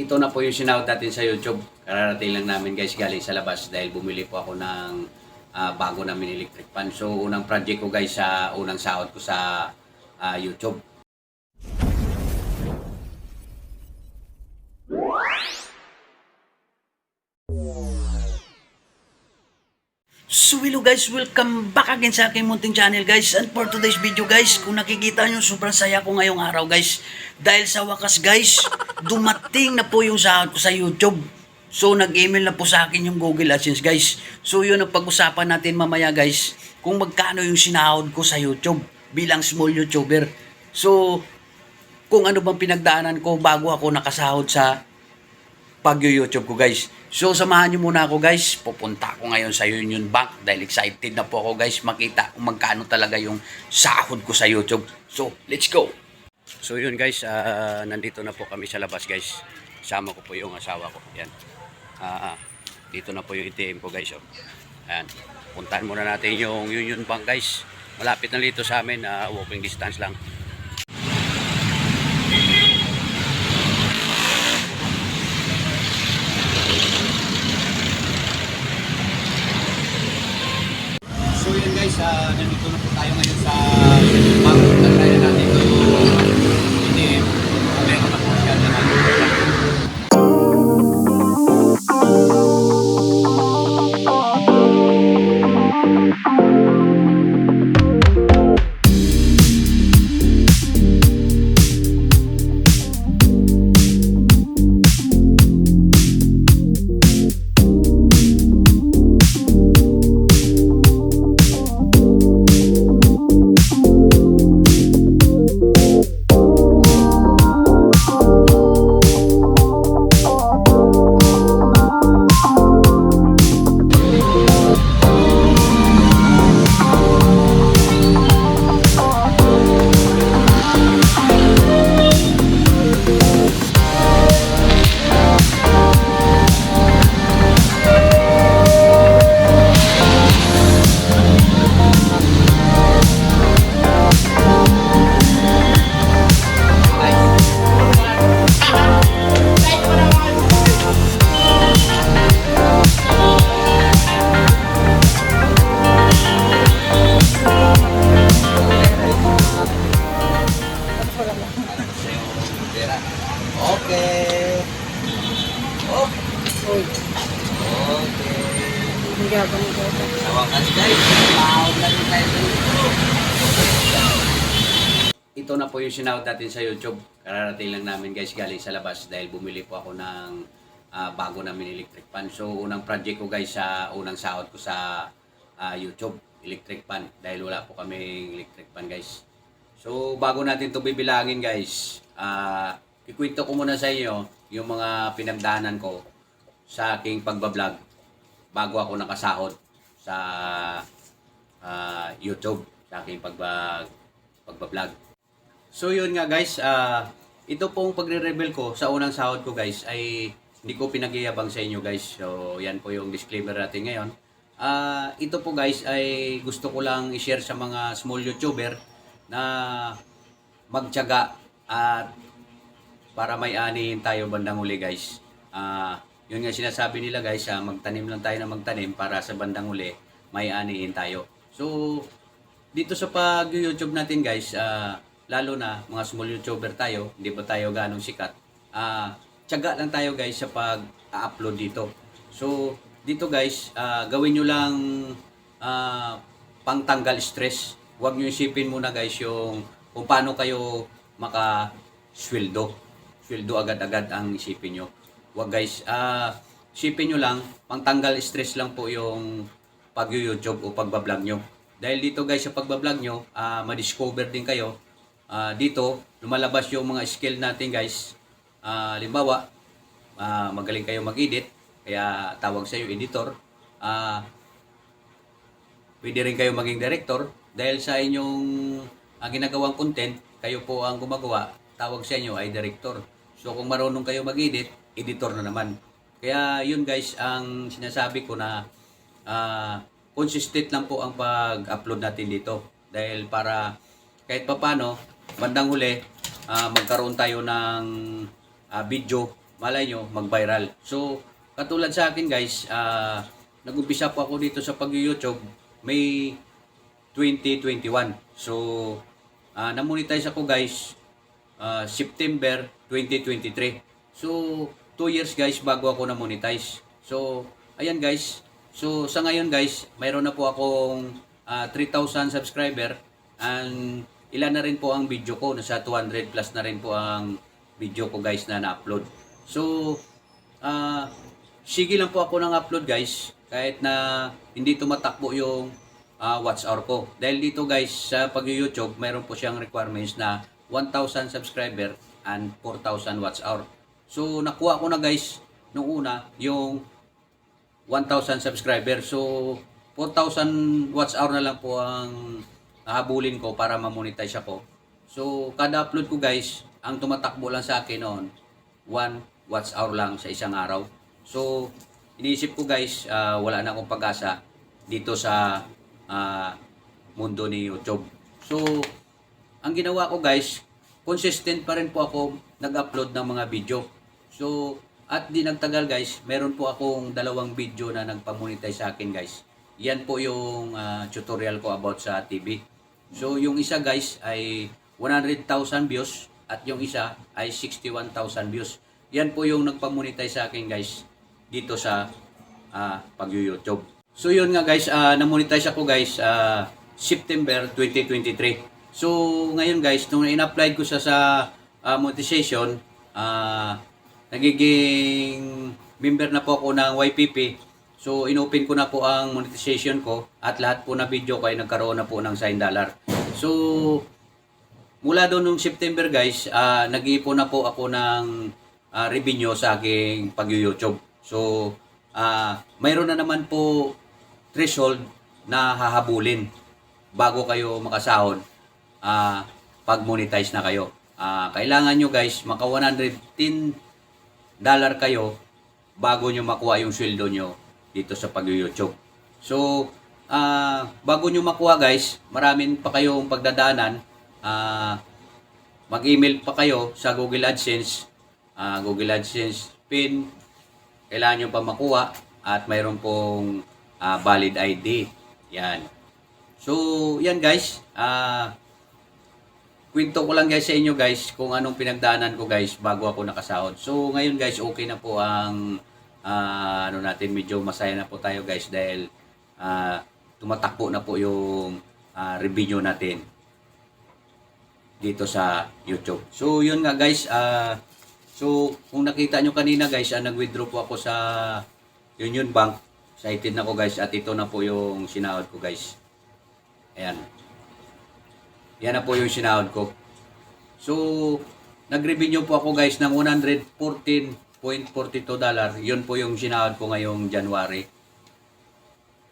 ito na po yung sinahod natin sa YouTube. Kararating lang namin guys galing sa labas dahil bumili po ako ng ah, bago namin electric fan. So unang project ko guys sa unang sahod ko sa ah, YouTube. So hello guys, welcome back again sa aking munting channel guys. And for today's video guys, kung nakikita nyo, sobrang saya ko ngayong araw guys. Dahil sa wakas guys, dumating na po yung sahod ko sa YouTube. So nag-email na po sa akin yung Google AdSense guys. So yun ang pag-usapan natin mamaya guys, kung magkano yung sinahod ko sa YouTube bilang small YouTuber. So kung ano bang pinagdaanan ko bago ako nakasahod sa pag-YouTube ko guys. So samahan niyo muna ako guys. Pupunta ako ngayon sa Union Bank dahil excited na po ako guys makita kung magkano talaga yung sahod ko sa YouTube. So let's go! So yun guys, ah, nandito na po kami sa labas guys. Sama ko po yung asawa ko. Yan. Ah, ah, dito na po yung ATM ko guys. Oh. Ayan. Puntahan muna natin yung Union Bank guys. Malapit na dito sa amin, ah, walking distance lang. So ah, nandito na po tayo ngayon sa Ito na po yung sinahod natin sa YouTube. Kararating lang namin guys galing sa labas dahil bumili po ako ng ah, bago namin electric fan. So unang project ko guys sa unang sahod ko sa ah, YouTube, electric fan. Dahil wala po kami electric fan guys. So bago natin to bibilangin guys, ah ikwento ko muna sa inyo yung mga pinagdaanan ko sa aking pagbablog bago ako nakasahod sa ah, YouTube sa aking pagba pagbablog. So yun nga guys, ah ito pong pagre-reveal ko sa unang sahod ko guys ay hindi ko pinagyayabang sa inyo guys. So yan po yung disclaimer natin ngayon. Ah ito po guys ay gusto ko lang i-share sa mga small YouTuber na magtiyaga at para may anihin tayo bandang huli guys. Ah, yun nga sinasabi nila guys, ah, magtanim lang tayo na magtanim para sa bandang huli may anihin tayo. So dito sa pag-YouTube natin guys, ah, lalo na mga small YouTuber tayo, hindi pa tayo ganong sikat. Ah, tiyaga lang tayo guys sa pag-upload dito. So dito guys, ah, gawin nyo lang ah, pangtanggal stress. Huwag nyo isipin muna guys yung kung paano kayo maka-sweldo. Sweldo agad-agad ang isipin nyo. Huwag guys, ah isipin nyo lang, pangtanggal stress lang po yung pag-YouTube o pagbablog nyo. Dahil dito guys sa pagbablog nyo, ah ma-discover din kayo. Ah, dito, lumalabas yung mga skill natin guys. Ah, limbawa, ah, magaling kayo mag-edit, kaya tawag sa editor. Ah, pwede rin kayo maging director dahil sa inyong ah, ginagawang content, kayo po ang gumagawa, tawag sa inyo ay director. So kung marunong kayo mag-edit, editor na naman. Kaya yun guys, ang sinasabi ko na ah, consistent lang po ang pag-upload natin dito. Dahil para kahit papano, bandang huli, ah, magkaroon tayo ng ah, video malay nyo, mag-viral. So, katulad sa akin guys, ah, nag-umpisa po ako dito sa pag-YouTube May 2021. So, ah, na-monetize ako guys ah, September 2023. So, 2 years guys bago ako na-monetize. So, ayan guys. So, sa ngayon guys, mayroon na po akong ah, 3,000 subscriber and ilan na rin po ang video ko. Nasa 200 plus na rin po ang video ko guys na na-upload. So, ah, sige lang po ako ng upload guys kahit na hindi tumatakbo yung ah, watch hour ko. Dahil dito guys sa pag-YouTube, mayroon po siyang requirements na 1,000 subscriber and 4,000 watch hour. So nakuha ko na guys nung una yung 1,000 subscriber. So 4,000 watch hour na lang po ang habulin ko para ma-monetize ako. So kada upload ko guys, ang tumatakbo lang sa akin noon 1 watch hour lang sa isang araw. So iniisip ko guys, ah, wala na akong pag-asa dito sa ah, mundo ni YouTube. So ang ginawa ko guys, consistent pa rin po ako nag-upload ng mga video. So, at di nagtagal guys, meron po akong dalawang video na nagpamonetize sa akin guys. Yan po yung ah, tutorial ko about sa TV. So, yung isa guys ay 100,000 views at yung isa ay 61,000 views. Yan po yung nagpamonetize sa akin guys dito sa ah, pag-YouTube. So yun nga guys, ah, na-monetize ako guys ah, September 2023. So ngayon guys, nung in-apply ko siya sa ah, monetization, ah, nagiging member na po ako ng YPP. So inopen ko na po ang monetization ko at lahat po na video ko ay nagkaroon na po ng sign dollar. So mula doon nung September guys, ah, nag-iipon na po ako ng ah, revenue sa aking pag-YouTube. So, ah, mayroon na naman po threshold na hahabulin bago kayo makasahod ah, pag monetize na kayo. Ah, kailangan nyo guys, maka 110 dollar kayo bago nyo makuha yung sweldo nyo dito sa pag-YouTube. So, ah, bago nyo makuha guys, maraming pa kayong pagdadaanan. Ah, mag-email pa kayo sa Google AdSense, ah, Google AdSense PIN, kailangan nyo pa makuha at mayroon pong ah, valid ID. Yan. So, yan guys. Ah, kwento ko lang guys sa inyo guys kung anong pinagdaanan ko guys bago ako nakasahod. So, ngayon guys, okay na po ang ah, ano natin, medyo masaya na po tayo guys dahil ah, tumatakbo na po yung ah, revenue natin dito sa YouTube. So, yun nga guys, ah So, kung nakita nyo kanina guys, ah, nag-withdraw po ako sa Union Bank. Excited na ko guys at ito na po yung sinahod ko guys. Ayan. Yan na po yung sinahod ko. So, nag-revenue po ako guys ng 114.42 dollar. Yun po yung sinahod ko ngayong January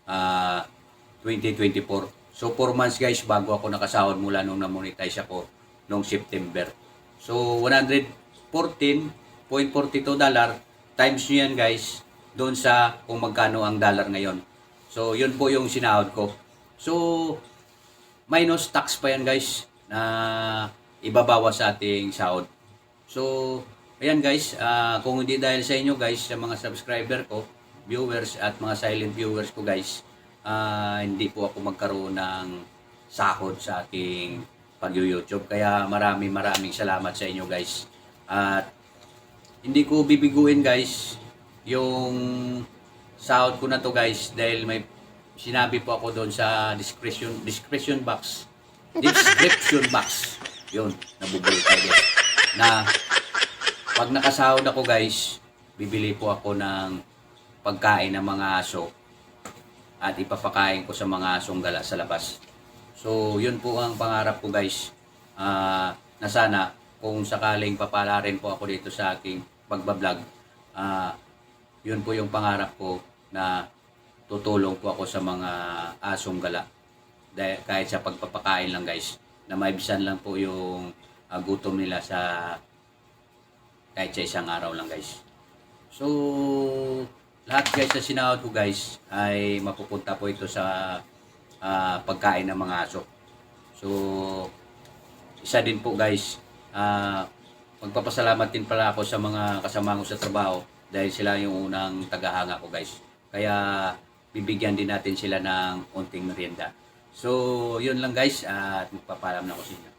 ah 2024. So, 4 months guys bago ako nakasahod mula nung na-monetize ako nung September. So, 114.42 dollar times nyo yan guys doon sa kung magkano ang dollar ngayon. So, yun po yung sinahod ko. So, minus tax pa yan guys na ibabawa sa ating sahod. So, ayan guys, ah, kung hindi dahil sa inyo guys, sa mga subscriber ko, viewers at mga silent viewers ko guys, ah, hindi po ako magkaroon ng sahod sa ating pag-YouTube. Kaya maraming maraming salamat sa inyo guys. At hindi ko bibiguin guys yung sahod ko na to guys dahil may sinabi po ako doon sa description description box description box yun nabubulol tayo guys na pag nakasahod ako guys bibili po ako ng pagkain ng mga aso at ipapakain ko sa mga asong gala sa labas so yun po ang pangarap ko guys Ah, na sana kung sakaling papala rin po ako dito sa aking pagbablog ah yun po yung pangarap ko na tutulong po ako sa mga asong gala. Dahil kahit sa pagpapakain lang guys, na maibisan lang po yung ah, gutom nila sa kahit sa isang araw lang guys. So, lahat guys sa sinahod ko guys ay mapupunta po ito sa ah, pagkain ng mga aso. So, isa din po guys, ah, magpapasalamat din pala ako sa mga kasama ko sa trabaho dahil sila yung unang tagahanga ko guys. Kaya bibigyan din natin sila ng unting merienda. So, yun lang guys at magpapalam na ako sa inyo.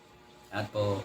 At po,